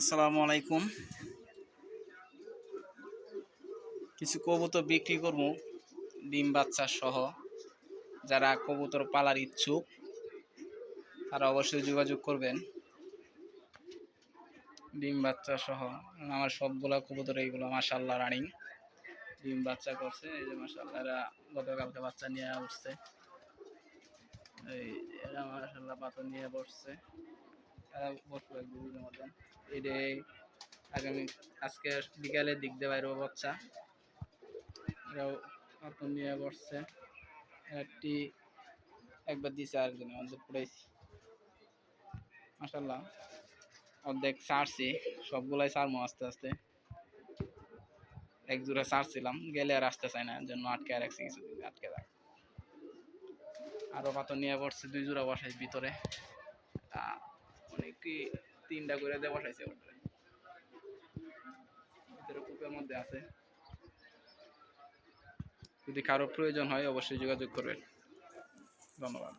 আসসালামু আলাইকুম। কিছু কবুতর বিক্রি করব, ডিম বাচ্চা সহ, যারা কবুতর পালার ইচ্ছুক, তারা অবশ্যই যোগাযোগ করবেন। ডিম বাচ্চা সহ, আমার সবগুলা কবুতর এইগুলো মাসাল্লাহ রানিং ডিম বাচ্চা করছে, এই যে মাসাল্লাহ এরা গতকালকে বাচ্চা নিয়ে উঠছে এই, এরা মাসাল্লাহ পাথর নিয়ে বসছে। বসবে বিভিন্ন মতন এটাই আগামী আজকে বিকালের দিক দিয়ে বাইরে বাচ্চা এরাও পাথর নিয়ে বসছে একটি একবার দিছে আরেকদিন আমাদের পুরাইছি মাসাল্লাহ অর্ধেক ছাড়ছি সবগুলাই ছাড়বো আস্তে আস্তে এক জোড়া ছাড়ছিলাম গেলে আর আসতে চায় না জন্য আটকে রাখছি কিছুদিন আটকে রাখ আরও পাথর নিয়ে পড়ছে, দুই জোড়া বসাই ভিতরে। অনেকটি তিনটা করে দিয়ে বসাইছে ভিতরে কূপের মধ্যে আছে। যদি কারও প্রয়োজন হয়, অবশ্যই যোগাযোগ করবেন। ধন্যবাদ।